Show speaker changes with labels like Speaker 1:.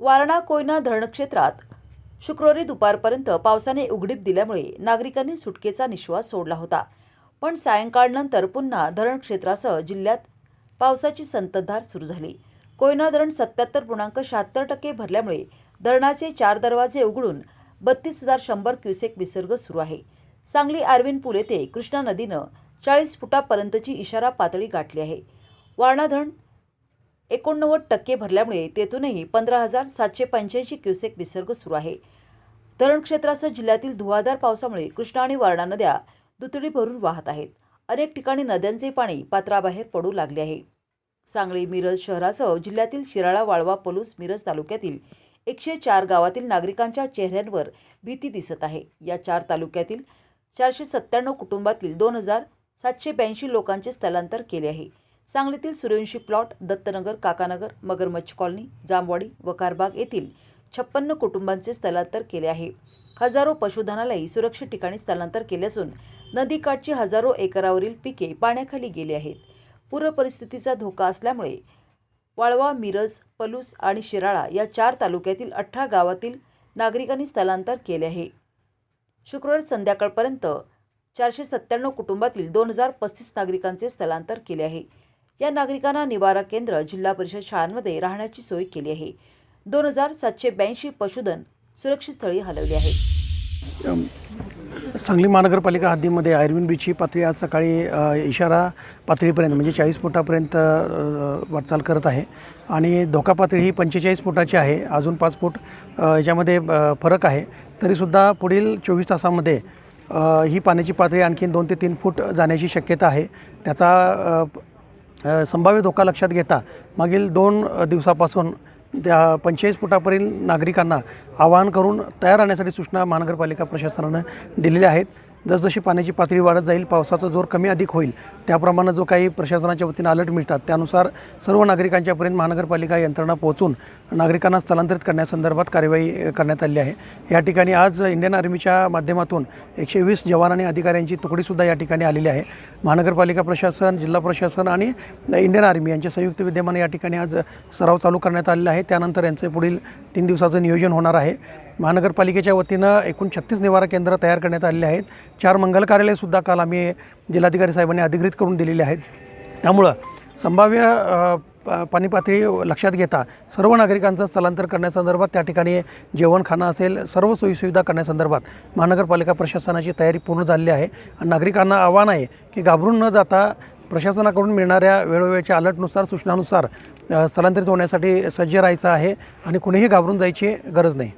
Speaker 1: वारणा कोयना धरणक्षेत्रात शुक्रवारी दुपारपर्यंत पावसाने उघडीप दिल्यामुळे नागरिकांनी सुटकेचा निश्वास सोडला होता. पण सायंकाळनंतर पुन्हा धरण क्षेत्रासह जिल्ह्यात पावसाची संततधार सुरू झाली. कोयना धरण सत्याहत्तर पूर्णांक शहात्तर टक्के भरल्यामुळे धरणाचे चार दरवाजे उघडून बत्तीस हजार शंभर क्युसेक विसर्ग सुरू आहे. सांगली आर्विन पूल येथे कृष्णा नदीनं चाळीस फुटापर्यंतची इशारा पातळी गाठली आहे. वारणा धरण एकोणनव्वद टक्के भरल्यामुळे तेथूनही पंधरा हजार सातशे पंच्याऐंशी क्युसेक विसर्ग सुरू आहे. धरण क्षेत्रासह जिल्ह्यातील धुवाधार पावसामुळे कृष्णा आणि वारणा नद्या दुतडी भरून वाहत आहेत. अनेक ठिकाणी नद्यांचे पाणी पात्राबाहेर पडू लागले आहे. सांगली मिरज शहरासह जिल्ह्यातील शिराळा वाळवा पलूस मिरज तालुक्यातील एकशे चार गावातील नागरिकांच्या चेहऱ्यांवर भीती दिसत आहे. या चार तालुक्यातील चारशे सत्त्याण्णव कुटुंबातील दोन हजार सातशे ब्याऐंशी लोकांचे स्थलांतर केले आहे. सांगलीतील सूर्यवंशी प्लॉट दत्तनगर काकानगर मगरमच्छ कॉलनी जामवाडी वकारबाग येथील छप्पन्न कुटुंबांचे स्थलांतर केले आहे. हजारो पशुधनालाही सुरक्षित ठिकाणी स्थलांतर केले असून नदीकाठची हजारो एकरावरील पिके पाण्याखाली गेली आहेत. पूर परिस्थितीचा धोका असल्यामुळे वाळवा मिरज पलूस आणि शिराळा या चार तालुक्यातील अठरा गावातील नागरिकांनी स्थलांतर केले आहे. शुक्रवार संध्याकाळपर्यंत चारशे सत्त्याण्णव कुटुंबातील दोन हजार पस्तीस नागरिकांचे स्थलांतर केले आहे. या नागरिकांना निवारा केंद्र जिल्हा परिषद शाळांमध्ये राहण्याची सोय केली आहे. दोन हजार सातशे ब्याऐंशी पशुधन सुरक्षित स्थळी हलवले आहे.
Speaker 2: सांगली महानगरपालिका हद्दीमध्ये आयर्विन बीचची पातळी आज सकाळी इशारा पातळीपर्यंत म्हणजे चाळीस फुटापर्यंत वाटचाल करत आहे. आणि धोका पातळी ही पंचेचाळीस फुटाची आहे. अजून पाच फूट याच्यामध्ये फरक आहे. तरीसुद्धा पुढील चोवीस तासामध्ये ही पाण्याची पातळी आणखी दोन ते तीन फूट जाण्याची शक्यता आहे. त्याचा संभाव्य धोका लक्षात घेता मागील दोन दिवसापासून त्या पंचेचाळीस फुटापर्यंत नागरिकांना आवाहन करून तयार राहण्यासाठी सूचना महानगरपालिका प्रशासनानं दिलेल्या आहेत. जसजशी पाण्याची पातळी वाढत जाईल पावसाचा जोर कमी अधिक होईल. त्याप्रमाणे जो काही प्रशासनाच्या वतीनं अलर्ट मिळतात त्यानुसार सर्व नागरिकांच्यापर्यंत महानगरपालिका यंत्रणा पोहोचून नागरिकांना स्थलांतरित करण्यासंदर्भात कार्यवाही करण्यात आली आहे. या ठिकाणी आज इंडियन आर्मीच्या माध्यमातून एकशे वीस जवान आणि अधिकाऱ्यांची तुकडीसुद्धा या ठिकाणी आलेली आहे. महानगरपालिका प्रशासन जिल्हा प्रशासन आणि इंडियन आर्मी यांचे संयुक्त विद्यमाने या ठिकाणी आज सराव चालू करण्यात आलेला आहे. त्यानंतर यांचं पुढील तीन दिवसाचं नियोजन होणार आहे. महानगरपालिकेच्या वतीनं एकूण छत्तीस निवारा केंद्र तयार करण्यात आलेले आहेत. चार मंगल कार्यालयसुद्धा काल आम्ही जिल्हाधिकारी साहेबांनी अधिकृत करून दिलेले आहेत. त्यामुळं संभाव्य प- पाणी पातळी लक्षात घेता सर्व नागरिकांचं स्थलांतर करण्यासंदर्भात त्या ठिकाणी जेवण खाणं असेल सर्व सोयीसुविधा करण्यासंदर्भात महानगरपालिका प्रशासनाची तयारी पूर्ण झालेली आहे. आणि नागरिकांना आव्हान आहे की घाबरून न जाता प्रशासनाकडून मिळणाऱ्या वेळोवेळच्या अलर्टनुसार सूचनानुसार स्थलांतरित होण्यासाठी सज्ज राहायचं आहे आणि कुणीही घाबरून जायची गरज नाही.